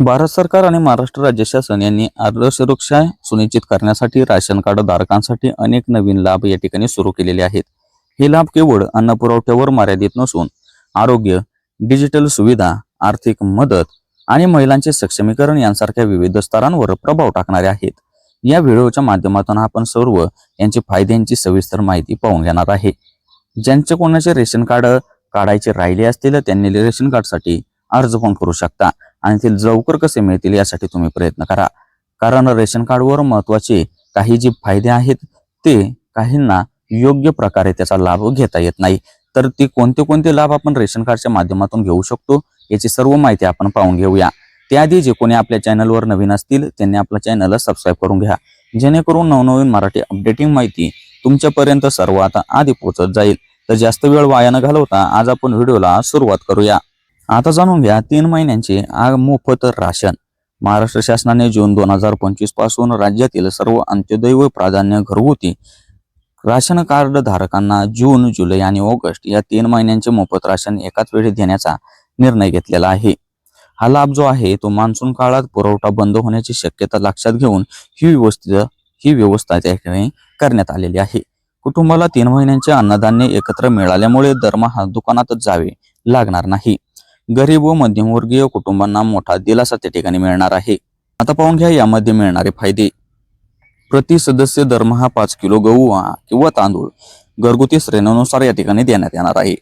भारत सरकार आणि महाराष्ट्र राज्य शासन यांनी आरोग्य सुरक्षा सुनिश्चित करण्यासाठी राशन कार्ड धारकांसाठी अनेक नवीन लाभ या ठिकाणी सुरू केलेले आहेत. हे लाभ केवळ अन्न पुरवठ्यावर मर्यादित नसून आरोग्य डिजिटल सुविधा आर्थिक मदत आणि महिलांचे सक्षमीकरण यांसारख्या विविध स्तरांवर प्रभाव टाकणारे आहेत. या व्हिडिओच्या माध्यमातून आपण सर्व यांचे फायद्यांची सविस्तर माहिती पाहून घेणार आहे. ज्यांचे कोणाचे रेशन कार्ड काढायचे राहिले असतील त्यांनी रेशन कार्डसाठी अर्ज पण करू शकता. आणि ते लवकर कसे मिळतील यासाठी तुम्ही प्रयत्न करा. कारण रेशन कार्डवर महत्त्वाचे काही जे फायदे आहेत ते काहींना योग्य प्रकारे त्याचा लाभ घेता येत नाही. तर ते कोणते कोणते लाभ आपण रेशन कार्डच्या माध्यमातून घेऊ शकतो याची सर्व माहिती आपण पाहून घेऊया. त्याआधी जे कोणी आपल्या चॅनलवर नवीन असतील त्यांनी आपल्या चॅनलला सबस्क्राईब करून घ्या. जेणेकरून नवनवीन मराठी अपडेटिंग माहिती तुमच्यापर्यंत सर्वात आधी पोहोचत जाईल. तर जास्त वेळ वाया न घालवता आज आपण व्हिडिओला सुरुवात करूया. आता जाणून घ्या तीन महिन्यांचे आग मोफत राशन. महाराष्ट्र शासनाने जून दोन हजार पंचवीसपासून राज्यातील सर्व अंत्योदय व प्राधान्य घरगुती राशन कार्ड धारकांना जून जुलै आणि ऑगस्ट या तीन महिन्यांचे मोफत राशन एकाच वेळी देण्याचा निर्णय घेतलेला आहे. हा लाभ जो आहे तो मान्सून काळात पुरवठा बंद होण्याची शक्यता लक्षात घेऊन ही व्यवस्थित ही व्यवस्था त्या ठिकाणी करण्यात आलेली आहे. कुटुंबाला तीन महिन्यांचे अन्नधान्य एकत्र मिळाल्यामुळे दरमहा दुकानातच जावे लागणार नाही. गरीब व मध्यमवर्गीय कुटुंबांना मोठा दिलासा त्या ठिकाणी मिळणार आहे. आता पाहून घ्या यामध्ये मिळणारे फायदे. प्रति सदस्य दरमहा पाच किलो गहू किंवा तांदूळ घरगुती श्रेणीनुसार या ठिकाणी देण्यात येणार आहे.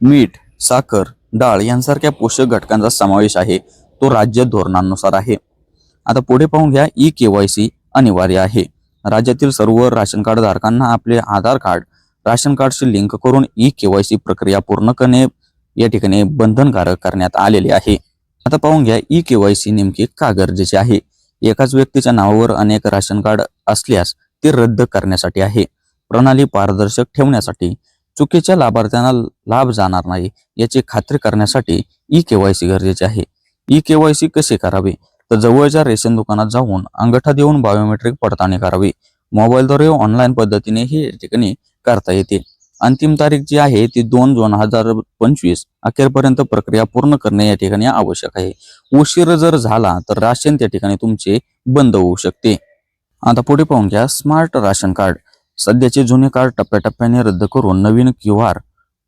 मीठ साखर डाळ यांसारख्या पोषक घटकांचा समावेश आहे. तो राज्य धोरणानुसार आहे. आता पुढे पाहून घ्या ई केवायसी अनिवार्य आहे. राज्यातील सर्व राशन कार्ड धारकांना आपले आधार कार्ड राशन कार्डशी लिंक करून ई केवायसी प्रक्रिया पूर्ण करणे या ठिकाणी बंधनकारक करण्यात आलेले आहे. आता पाहून घ्या ई केवायसी नेमकी का गरजेचे आहे? एकाच व्यक्तीच्या नावावर अनेक राशन कार्ड असल्यास ते रद्द करण्यासाठी आहे. प्रणाली पारदर्शक ठेवण्यासाठी चुकीच्या लाभार्थ्यांना लाभ जाणार नाही याची खात्री करण्यासाठी ई केवायसी गरजेचे आहे. ई केवायसी कसे करावे? तर जवळच्या रेशन दुकानात जाऊन अंगठा देऊन बायोमेट्रिक पडताळणी करावी. मोबाईलद्वारे ऑनलाईन पद्धतीने ही या ठिकाणी करता येते. अंतिम तारीख जी आहे ती दोन दोन हजार पंचवीस. अखेरपर्यंत प्रक्रिया पूर्ण करणे या ठिकाणी आवश्यक आहे. उशीर जर झाला तर राशन त्या ठिकाणी तुमचे बंद होऊ शकते. आता पुढे पाहून घ्या स्मार्ट राशन कार्ड सध्याचे जुने कार्ड टप्प्याटप्प्याने रद्द करून नवीन क्यू आर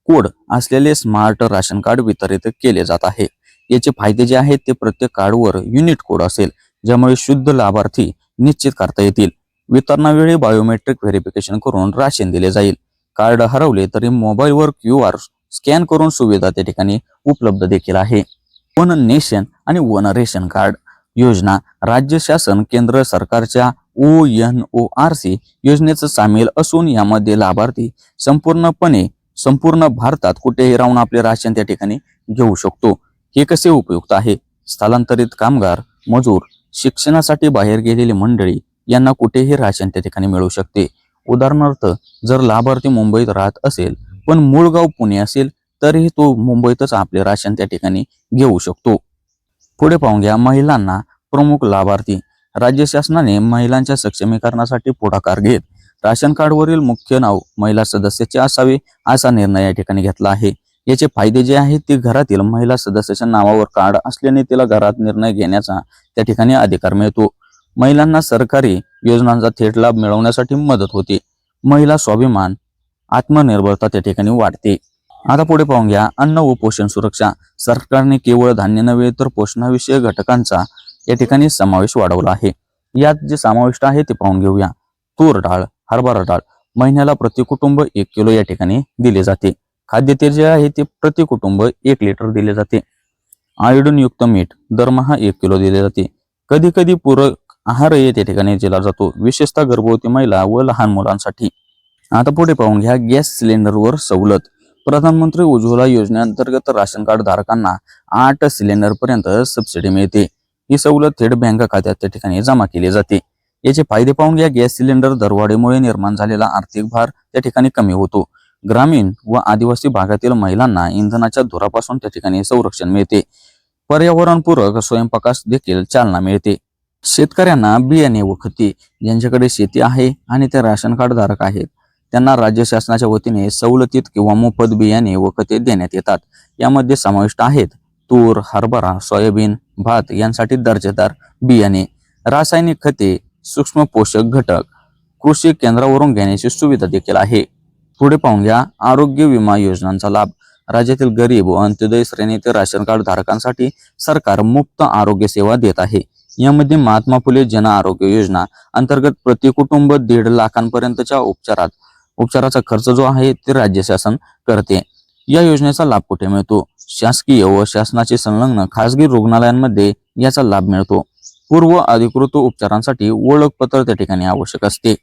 कोड असलेले स्मार्ट राशन कार्ड वितरित केले जात आहे. याचे फायदे जे आहेत ते प्रत्येक कार्डवर युनिट कोड असेल ज्यामुळे शुद्ध लाभार्थी निश्चित करता येतील. वितरणावेळी बायोमेट्रिक व्हेरिफिकेशन करून राशन दिले जाईल. कार्ड हरवले तरी मोबाईलवर क्यू आर स्कॅन करून सुविधा त्या ठिकाणी उपलब्ध देखील आहे. वन नेशन आणि वन रेशन कार्ड योजना राज्य शासन केंद्र सरकारच्या O N O R C योजनेचं सामील असून यामध्ये लाभार्थी संपूर्णपणे संपूर्ण भारतात कुठेही राहून आपले राशन त्या ठिकाणी घेऊ शकतो. हे कसे उपयुक्त आहे? स्थलांतरित कामगार मजूर शिक्षणासाठी बाहेर गेलेली मंडळी यांना कुठेही राशन त्या ठिकाणी मिळू शकते. उदाहरणार्थ जर लाभार्थी मुंबईत राहत असेल पण मूळ गाव पुणे असेल तरीही तो मुंबईतच आपले राशन त्या ठिकाणी घेऊ शकतो. पुढे पाहून घ्या महिलांना प्रमुख लाभार्थी. राज्य शासनाने महिलांच्या सक्षमीकरणासाठी पुढाकार घेत राशन कार्डवरील मुख्य नाव महिला सदस्याचे असावे असा निर्णय या ठिकाणी घेतला आहे. याचे फायदे जे आहेत ते घरातील महिला सदस्याच्या नावावर कार्ड असल्याने तिला घरात निर्णय घेण्याचा त्या ठिकाणी अधिकार मिळतो. महिलांना सरकारी योजनांचा थेट लाभ मिळवण्यासाठी मदत होते. महिला स्वाभिमान आत्मनिर्भरता त्या ठिकाणी वाढते. आता पुढे पाहून घ्या अन्न व पोषण सुरक्षा. सरकारने केवळ धान्य नव्हे तर पोषणाविषयक घटकांचा या ठिकाणी समावेश वाढवला आहे. यात जे समाविष्ट आहे ते पाहून घेऊया. तूर डाळ हरभरा डाळ महिन्याला प्रति कुटुंब एक किलो या ठिकाणी दिले जाते. खाद्यतेल जे आहे ते प्रति कुटुंब एक लिटर दिले जाते. आयोडनयुक्त मीठ दरमहा एक किलो दिले जाते. कधी कधी पूरक आहार या त्या ठिकाणी दिला जातो. विशेषतः गर्भवती महिला व लहान मुलांसाठी. आता पुढे पाहून घ्या गॅस सिलेंडरवर सवलत. प्रधानमंत्री उज्ज्वला योजनेअंतर्गत राशन कार्ड धारकांना आठ सिलेंडर पर्यंत सबसिडी मिळते. ही सवलत थेट बँक खात्यात त्या ठिकाणी जमा केली जाते. याचे फायदे पाहून घ्या गॅस सिलेंडर दरवाढीमुळे निर्माण झालेला आर्थिक भार त्या ठिकाणी कमी होतो. ग्रामीण व आदिवासी भागातील महिलांना इंधनाच्या धुरापासून त्या ठिकाणी संरक्षण मिळते. पर्यावरणपूरक स्वयंपाकास देखील चालना मिळते. शेतकऱ्यांना बियाणे व खते ज्यांच्याकडे शेती आहे आणि ते राशन कार्ड धारक आहेत. त्यांना राज्य शासनाच्या वतीने सवलतीत किंवा मोफत बियाणे व खते देण्यात येतात. यामध्ये समाविष्ट आहेत तूर हरभरा सोयाबीन भात यांसाठी दर्जेदार बियाणे रासायनिक खते सूक्ष्म पोषक घटक कृषी केंद्रावरून घेण्याची सुविधा देखील आहे. पुढे पाहून घ्या आरोग्य विमा योजनांचा लाभ. राज्यातील गरीब व अंत्योदय श्रेणीतील राशन कार्ड धारकांसाठी सरकार मुक्त आरोग्य सेवा देत आहे. यामध्ये महात्मा फुले जन आरोग्य योजना अंतर्गत प्रति कुटुंब दीड लाखांपर्यंतच्या उपचारात उपचाराचा खर्च जो आहे ते राज्य शासन करते. या योजनेचा लाभ कुठे मिळतो? शासकीय व शासनाचे संलग्न खासगी रुग्णालयांमध्ये याचा लाभ मिळतो. पूर्व अधिकृत उपचारांसाठी ओळखपत्र त्या ठिकाणी आवश्यक असते.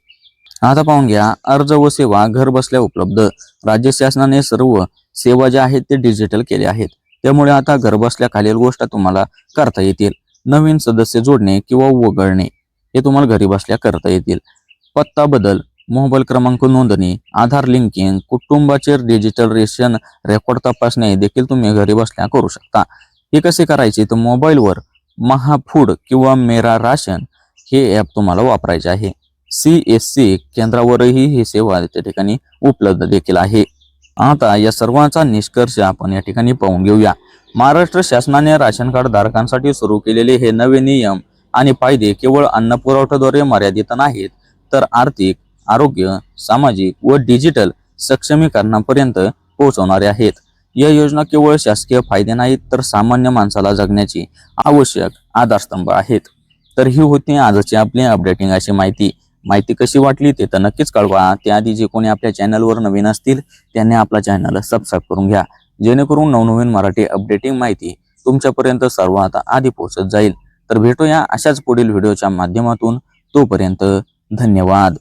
आता पाहून घ्या अर्ज व सेवा घर बसल्या उपलब्ध. राज्य शासनाने सर्व सेवा ज्या आहेत ते डिजिटल केले आहेत. त्यामुळे आता घरबसल्या खालील गोष्ट तुम्हाला करता येतील. नवीन सदस्य जोडणे किंवा वगळणे हे तुम्हाला घरी बसल्या करता येतील. पत्ता बदल मोबाईल क्रमांक नोंदणी आधार लिंकिंग कुटुंबाचे डिजिटल रेशन रेकॉर्ड तपासणे देखील तुम्ही घरी बसल्या करू शकता. हे कसे करायचे? तर मोबाईलवर महाफूड किंवा मेरा राशन हे ॲप तुम्हाला वापरायचे आहे. सी एस सी केंद्रावरही ही सेवा त्या ठिकाणी उपलब्ध देखील आहे. आता या सर्वांचा निष्कर्ष आपण या ठिकाणी पाहून घेऊया. महाराष्ट्र शासनाने राशन कार्ड धारकांसाठी सुरू केलेले हे नवे नियम आणि फायदे केवळ अन्न पुरवठ्याद्वारे मर्यादित नाहीत तर आर्थिक आरोग्य सामाजिक व डिजिटल सक्षमीकरणापर्यंत पोहोचवणारे आहेत. या योजना केवळ शासकीय फायदे नाहीत तर सामान्य माणसाला जगण्याची आवश्यक आधारस्तंभ आहेत. तर ही होती आजची आपली अपडेटिंग अशी माहिती. माहिती कशी वाटली ते तर नक्कीच कळवा. त्याआधी जे कोणी आपल्या चॅनलवर नवीन असतील त्यांनी आपला चॅनल सबस्क्राईब करून घ्या. जेणेकरून नवनवीन मराठी अपडेटिंग माहिती तुमच्यापर्यंत सर्वात आधी पोहोचत जाईल. तर भेटूया अशाच पुढील व्हिडिओच्या माध्यमातून. तोपर्यंत धन्यवाद.